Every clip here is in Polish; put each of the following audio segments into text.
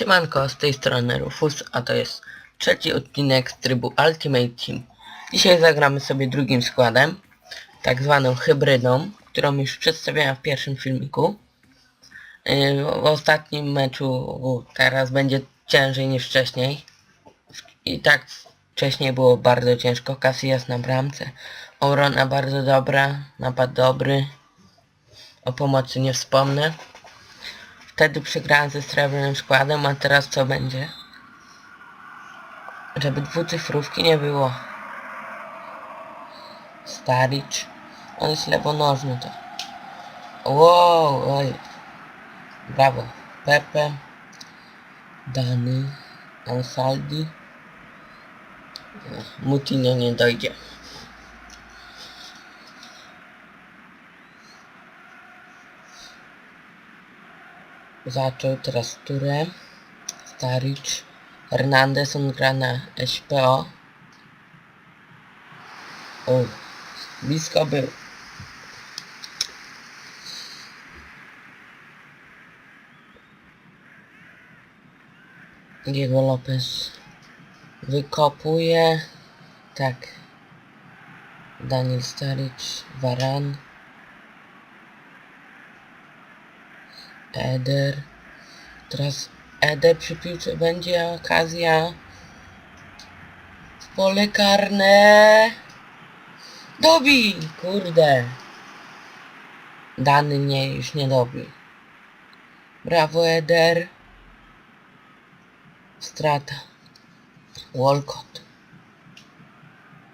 Siemanko, z tej strony Rufus, a to jest trzeci odcinek z trybu Ultimate Team. Dzisiaj zagramy sobie drugim składem, tak zwaną hybrydą, którą już przedstawiałem w pierwszym filmiku. Yy, W ostatnim meczu teraz będzie ciężej niż wcześniej. I tak wcześniej było bardzo ciężko, Casillas na bramce. Obrona bardzo dobra, napad dobry. O pomocy nie wspomnę. Wtedy przegrałem ze srebrnym składem, a teraz co będzie? Żeby dwucyfrówki nie było. Staricz. On jest lewonożny to. Wow, oj. Brawo. Pepe. Dany. Ansaldi. Mutinio nie dojdzie. Zaczął teraz turę. Staricz. Hernandez, on gra na SPO. O, blisko był. Diego Lopez wykopuje. Tak. Daniel Staricz, Varan. Eder. Teraz Eder przy piłce będzie okazja. W pole karne. Dobij! Kurde. Dany mnie już nie dobi. Brawo Eder. Strata. Walcott.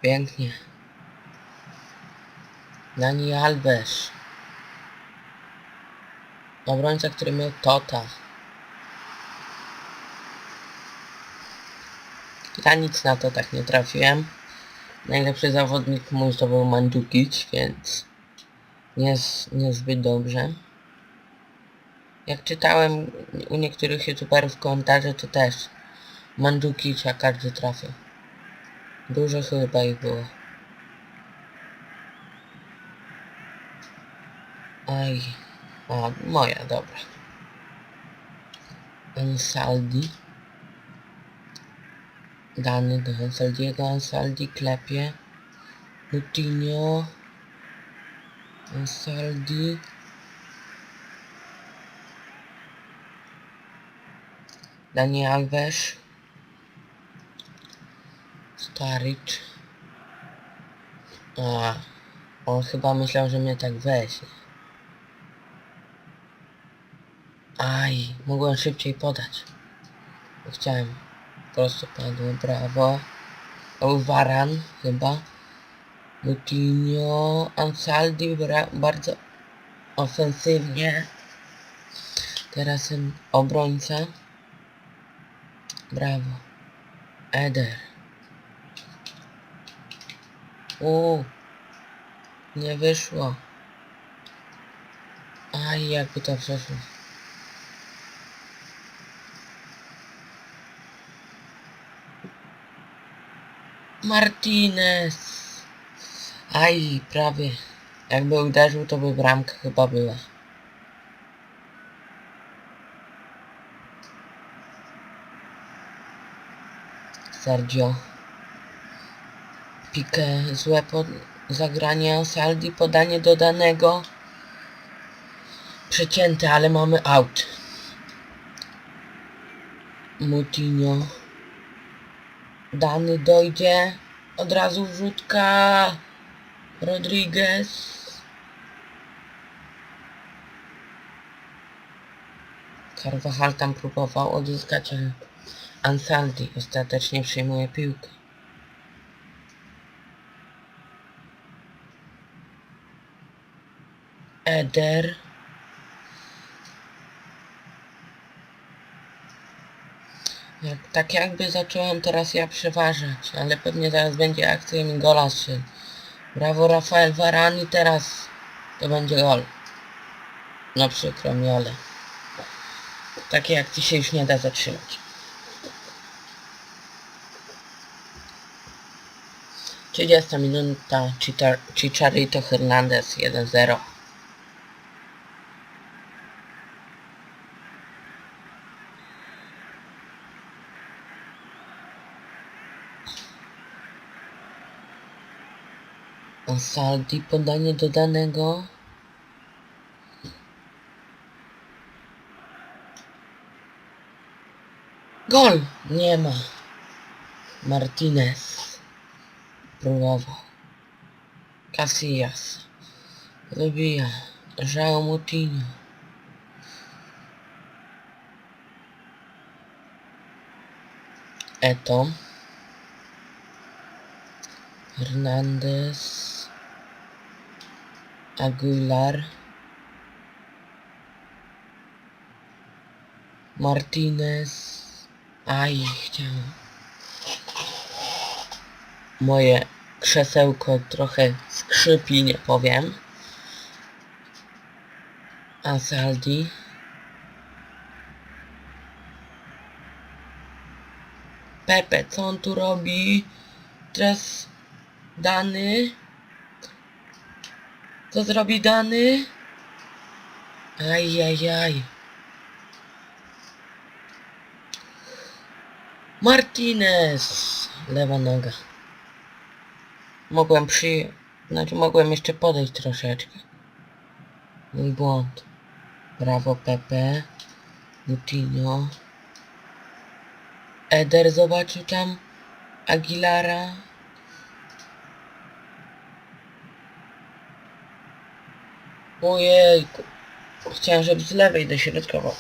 Pięknie. Dani Alves. Obrońca, który miał Tota. Ja nic na to tak nie trafiłem. Najlepszy zawodnik mój to był Mandzukic, więc nie, niezbyt dobrze. Jak czytałem u niektórych youtuberów komentarze, to też Mandzukicia każdy trafił. Dużo chyba ich było. Aj. A, moja, dobra. Ansaldi. Dany do Ansaldiego. Ansaldi klepie. Coutinho. Ansaldi. Dani Alves. Staricz. A, on chyba myślał, że mnie tak weźmie. Aj, mogłem szybciej podać. Chciałem. Po prostu padło, brawo. Varan chyba. Coutinho, Ansaldi bardzo ofensywnie. Teraz obrońca. Brawo. Eder. U, nie wyszło. Aj, jakby to przeszło. Martinez. Aj, prawie. Jakby uderzył, to by bramka chyba była. Sergio. Pique, złe pod... zagranie Saldi, podanie do danego. Przecięte, ale mamy out. Mutinho. Dany dojdzie. Od razu wrzutka. Rodriguez. Carvajal tam próbował odzyskać, ale Ansaldi ostatecznie przyjmuje piłkę. Eder. Jak, tak jakby zacząłem teraz ja przeważać, ale pewnie teraz będzie akcja i mi. Brawo Rafael Varane i teraz to będzie gol. No przykro mi, ale takie akcji się już nie da zatrzymać. 30 minuta Chicharito Hernandez 1-0. Ansaldi podanie dodanego. Gol! Nie ma. Martinez. Próbował. Casillas. Wybija. João Moutinho. Eto. Hernandez. Aguilar. Martinez. Aj, chciałem. Moje krzesełko trochę skrzypi, nie powiem. Ansaldi. Pepe, co on tu robi? Teraz Dany. Co zrobi Dany? Ajajaj. Martinez. Lewa noga. Mogłem przy... Znaczy mogłem jeszcze podejść troszeczkę. Mój błąd. Brawo Pepe. Moutinho. Eder zobaczył tam Aguilara. Ojejku. Chciałem, żeby z lewej dośrodkował.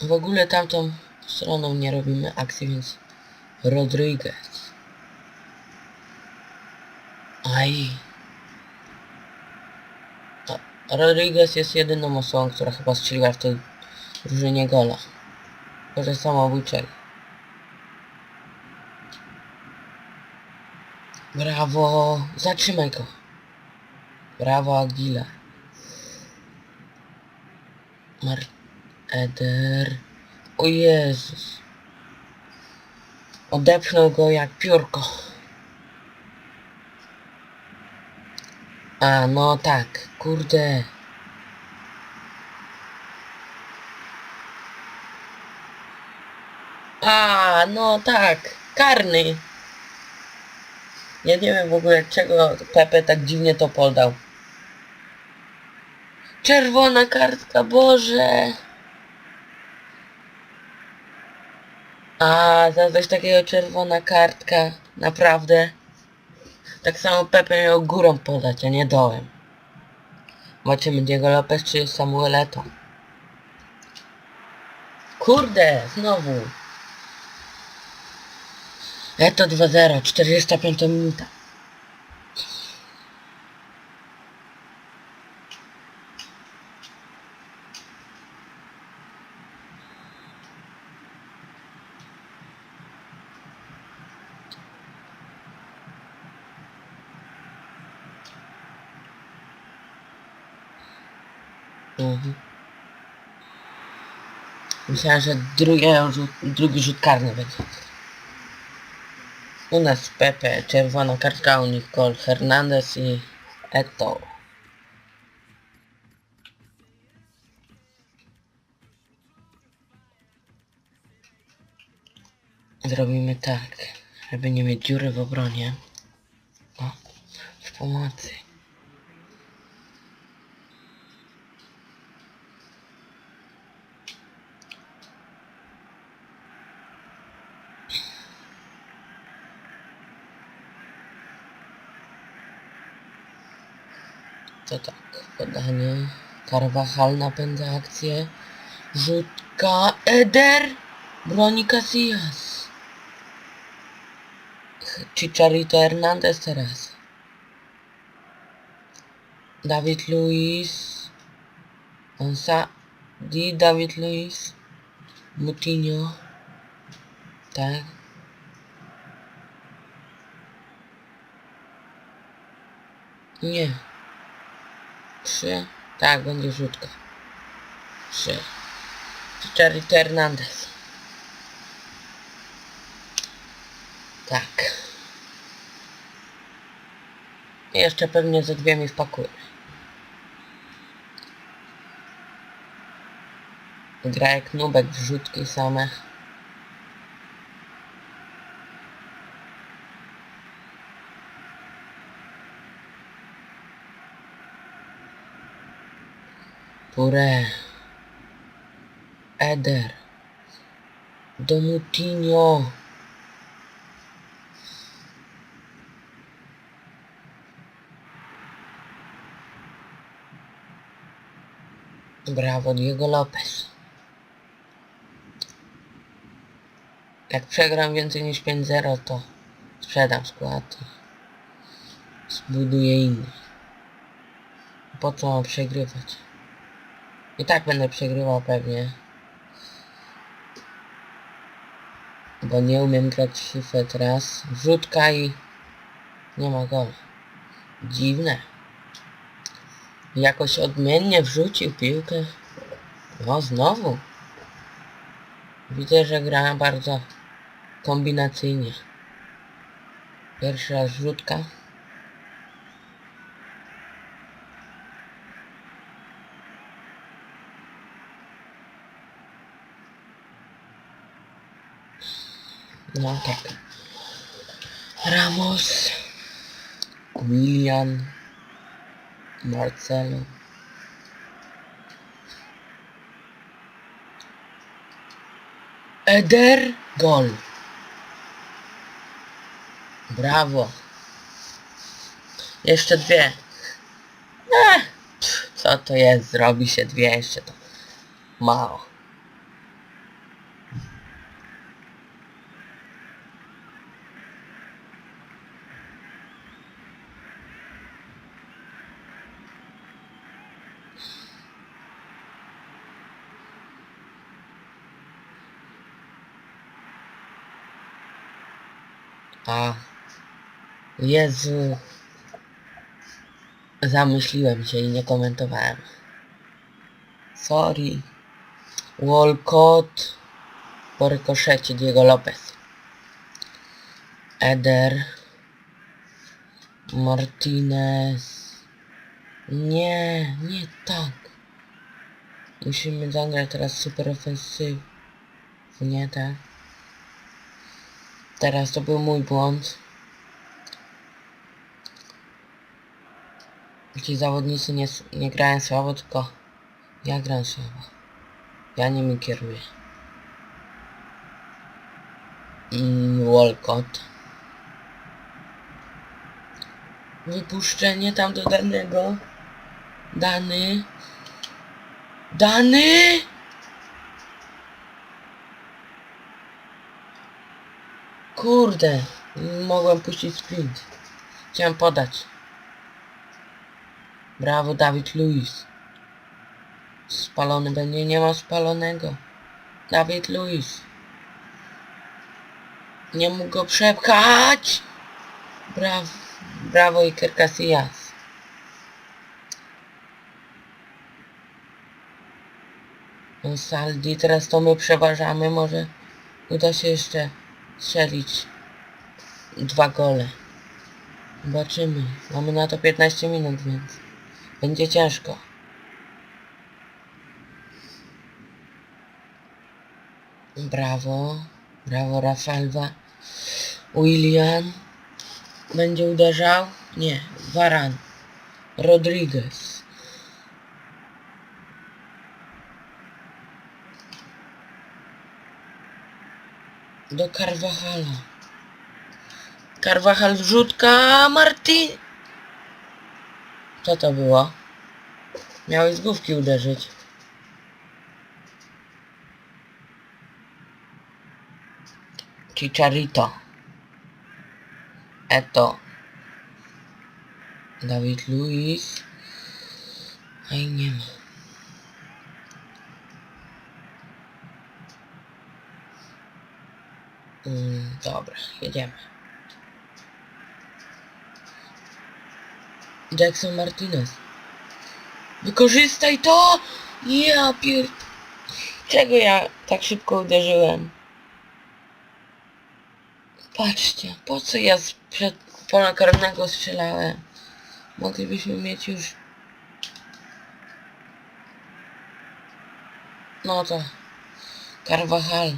W ogóle tamtą stroną nie robimy akcji, więc Rodriguez. Aj. Rodriguez jest jedyną osobą, która chyba strzeliła w tej drużynie gola. To, że samobójczego. Brawo! Zatrzymaj go! Brawo Aguila. Mar... Eder... O Jezus! Odepchnął go jak piórko. A, no tak, kurde. A, no tak, karny. Ja nie wiem w ogóle czego Pepe tak dziwnie to podał. Czerwona kartka, Boże! A, za coś takiego czerwona kartka, naprawdę. Tak samo Pepe miał górą podać, a nie dołem. Zobaczymy Diego Lopez czy Samuel Eto'o. Kurde, znowu. Eto 2-0, 45 minuta. Mhm. Myślałem, że drugi rzut, drugi rzut karny będzie. U nas Pepe, czerwona kartka, u nich gol Hernandez i Eto. Zrobimy tak, żeby nie mieć dziury w obronie. O, w pomocy. To tak, podanie. Carvajal napędza akcję. Rzutka. Eder! Broni Casillas. Chicharito Hernandez teraz. David Luiz. Onsa. Di David Luiz. Mutinho. Tak. Nie. Trzy. Tak, będzie rzutka. Trzy. Chicharito Hernandez. Tak. I jeszcze pewnie ze dwie mi wpakuję. Gra jak nubek w rzutki same. Touré. Eder. Domutinho. Brawo, Diego Lopez. Jak przegram więcej niż 5-0, to sprzedam skład i zbuduję inny. Po co mam przegrywać? I tak będę przegrywał pewnie. Bo nie umiem grać FIFA teraz. Wrzutka i... Nie ma. Dziwne. Jakoś odmiennie wrzucił piłkę. No znowu. Widzę, że gra bardzo kombinacyjnie. Pierwszy raz wrzutka. No tak. Ramos. William. Marcelo. Eder. Gol. Brawo. Jeszcze dwie. Pff, co to jest? Zrobi się dwie jeszcze to. Mało. A. Jezu. Zamyśliłem się i nie komentowałem. Sorry. Walcott. Po rykoszecie Diego Lopez. Eder. Martinez. Nie, nie tak. Musimy zagrać teraz super ofensyw. Nie tak. Teraz to był mój błąd. Ci zawodnicy nie, nie grają słabo, tylko ja gram słabo. Ja nimi kieruję. Mm, Walcott. Wypuszczenie tam do danego. Dany. Dany! Kurde, mogłem puścić sprint. Chciałem podać. Brawo, Dawid Luiz. Spalony będzie, nie ma spalonego. Dawid Luiz. Nie mógł go przepchać. Brawo, brawo Iker Casillas. No, Saldi, teraz to my przeważamy, może uda się jeszcze strzelić dwa gole. Zobaczymy. Mamy na to 15 minut, więc będzie ciężko. Brawo. Brawo Rafalwa. William. Będzie uderzał? Nie. Varan. Rodriguez. Do Carvajala. Carvajal wrzutka Martin. Co to było? Miałeś z główki uderzyć. Chicharito. Eto. Dawid Luiz. Aj nie ma. Dobra, jedziemy. Jackson Martinez. Wykorzystaj to! Ja pier... Czego ja tak szybko uderzyłem? Patrzcie, po co ja sprzed pola karnego strzelałem? Moglibyśmy mieć już... No to... Carvajal.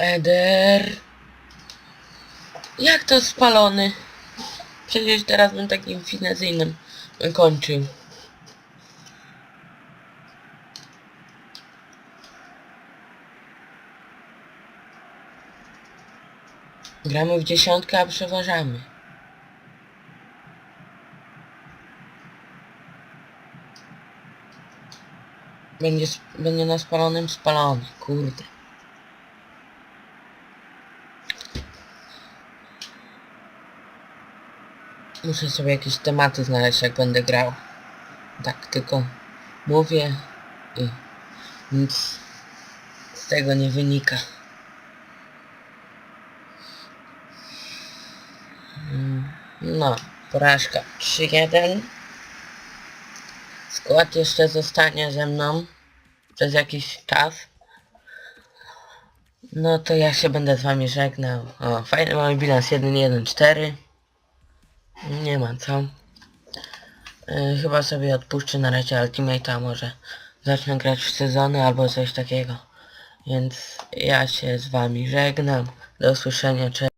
Eder. Jak to spalony? Przecież teraz bym takim finezyjnym kończył. Gramy w dziesiątkę, a przeważamy. Będzie, będzie na spalonym spalony, kurde. Muszę sobie jakieś tematy znaleźć jak będę grał. Tak tylko mówię i nic z tego nie wynika. No, porażka 3-1. Skład jeszcze zostanie ze mną przez jakiś czas. No to ja się będę z wami żegnał. O, fajny mamy bilans 1-1-4. Nie ma co. Yy, chyba sobie odpuszczę na razie Ultimate'a, może zacznę grać w sezony albo coś takiego. Więc ja się z wami żegnam. Do usłyszenia, cześć.